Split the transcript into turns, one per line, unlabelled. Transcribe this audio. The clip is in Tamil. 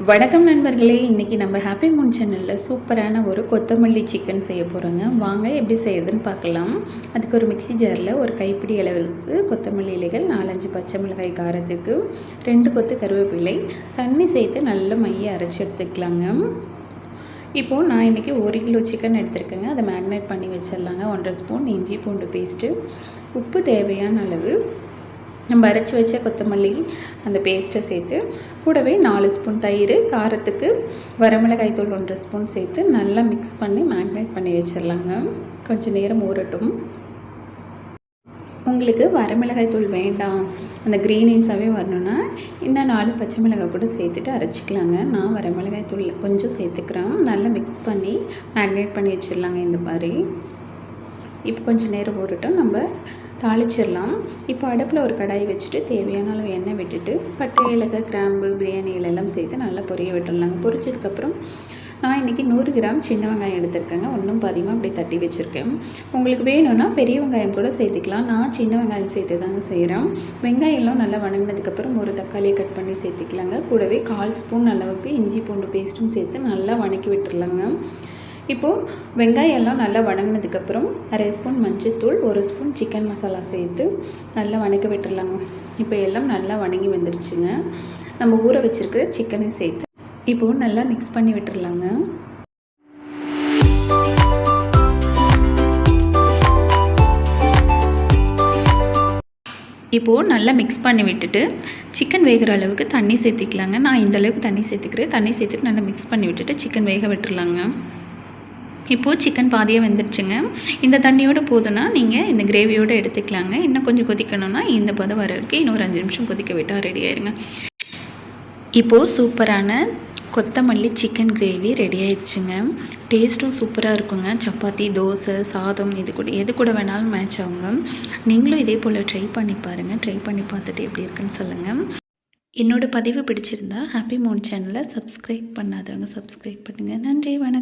வணக்கம் நண்பர்களே இன்றைக்கி நம்ம ஹாப்பி மூன் சேனலில் சூப்பரான ஒரு கொத்தமல்லி சிக்கன் செய்ய போகிறோங்க வாங்க எப்படி செய்யுதுன்னு பார்க்கலாம். அதுக்கு ஒரு மிக்ஸி ஜாரில் ஒரு கைப்பிடி அளவுக்கு கொத்தமல்லி இலைகள் நாலஞ்சு பச்சை மிளகாய் காரத்துக்கு ரெண்டு கொத்து கருவேப்பிலை. தண்ணி சேர்த்து நல்ல மைய அரைச்சி எடுத்துக்கலாங்க. இப்போது நான் இன்றைக்கி ஒரு கிலோ சிக்கன் எடுத்துருக்கேங்க. அதை மேக்னேட் பண்ணி வச்சிடலாங்க. ஒன்றரை ஸ்பூன் இஞ்சி பூண்டு பேஸ்ட்டு உப்பு தேவையான அளவு நம்ம அரைச்சி வச்ச கொத்தமல்லி அந்த பேஸ்ட்டை சேர்த்து கூடவே நாலு ஸ்பூன் தயிர் காரத்துக்கு வரமிளகாய் தூள் ஒன்றரை ஸ்பூன் சேர்த்து நல்லா மிக்ஸ் பண்ணி மேக்னேட் பண்ணி வச்சிடலாங்க. கொஞ்சம் நேரம் ஊறட்டும். உங்களுக்கு வரமிளகாய் தூள் வேண்டாம். அந்த க்ரீனிஸாகவே வரணுன்னா இன்னும் நாலு பச்சை மிளகாய் கூட சேர்த்துட்டு அரைச்சிக்கலாங்க. நான் வரமிளகாய் தூள் கொஞ்சம் சேர்த்துக்கிறேன். நல்லா மிக்ஸ் பண்ணி மேக்னேட் பண்ணி வச்சிடலாங்க இந்த மாதிரி. இப்போ கொஞ்சம் நேரம் ஊறட்டும். நம்ம தாளிச்சிடலாம். இப்போ அடுப்பில் ஒரு கடாய் வச்சுட்டு தேவையான அளவு எண்ணெய் விட்டுட்டு பட்டை ஏலக்காய் கிராம்பு பிரியாணி எல்லாம் சேர்த்து நல்லா பொரிய விட்டுடலாங்க. பொரிச்சதுக்கப்புறம் நான் இன்றைக்கி நூறு கிராம் சின்ன வெங்காயம் எடுத்திருக்கேங்க. ஒன்றும் பாதியமாக அப்படி தட்டி வச்சுருக்கேன். உங்களுக்கு வேணும்னா பெரிய வெங்காயம் கூட சேர்த்துக்கலாம். நான் சின்ன வெங்காயம் சேர்த்து தாங்க செய்கிறேன் வெங்காயம்லாம் நல்லா வணங்கினதுக்கப்புறம் ஒரு தக்காளியை கட் பண்ணி சேர்த்துக்கலாங்க. கூடவே கால் ஸ்பூன் அளவுக்கு இஞ்சி பூண்டு பேஸ்ட்டும் சேர்த்து நல்லா வணக்கி விட்டுறலாங்க இப்போது வெங்காயம் எல்லாம் நல்லா வணங்கினதுக்கப்புறம் அரை ஸ்பூன் மஞ்சத்தூள் ஒரு ஸ்பூன் சிக்கன் மசாலா சேர்த்து நல்லா வணக்க விட்டுடலாங்க இப்போ எல்லாம் நல்லா வணங்கி வந்துருச்சுங்க. நம்ம ஊற வச்சுருக்கிற சிக்கனை சேர்த்து இப்போது நல்லா மிக்ஸ் பண்ணி விட்டுறலாங்க. இப்போது நல்லா மிக்ஸ் பண்ணி விட்டுட்டு சிக்கன் வேகிற அளவுக்கு தண்ணி சேர்த்திக்கலாங்க. நான் இந்த அளவுக்கு தண்ணி சேர்த்துக்கிறேன். தண்ணி சேர்த்துட்டு நல்லா மிக்ஸ் பண்ணி விட்டுட்டு சிக்கன் வேக விட்டுருலாங்க இப்போது சிக்கன் பாதியாக வெந்துருச்சுங்க. இந்த தண்ணியோடு போதுன்னா நீங்கள் இந்த கிரேவியோடு எடுத்துக்கலாங்க. இன்னும் கொஞ்சம் கொதிக்கணும்னா இந்த பதம் வர வரைக்கும் இன்னொரு அஞ்சு நிமிஷம் கொதிக்க விட்டால் ரெடி ஆயிருங்க. இப்போது சூப்பரான கொத்தமல்லி சிக்கன் கிரேவி ரெடி ஆயிடுச்சுங்க. டேஸ்ட்டும் சூப்பராக இருக்குங்க. சப்பாத்தி தோசை சாதம் இது கூட எது கூட வேணாலும் மேட்ச் ஆகுங்க. நீங்களும் இதே போல் ட்ரை பண்ணி பாருங்கள் ட்ரை பண்ணி பார்த்துட்டு எப்படி இருக்குன்னு சொல்லுங்கள் என்னோடய பதிவு பிடிச்சிருந்தா ஹாப்பி மூன் சேனலை சப்ஸ்கிரைப் பண்ணாதவங்க சப்ஸ்கிரைப் பண்ணுங்கள் நன்றி வணக்கம்.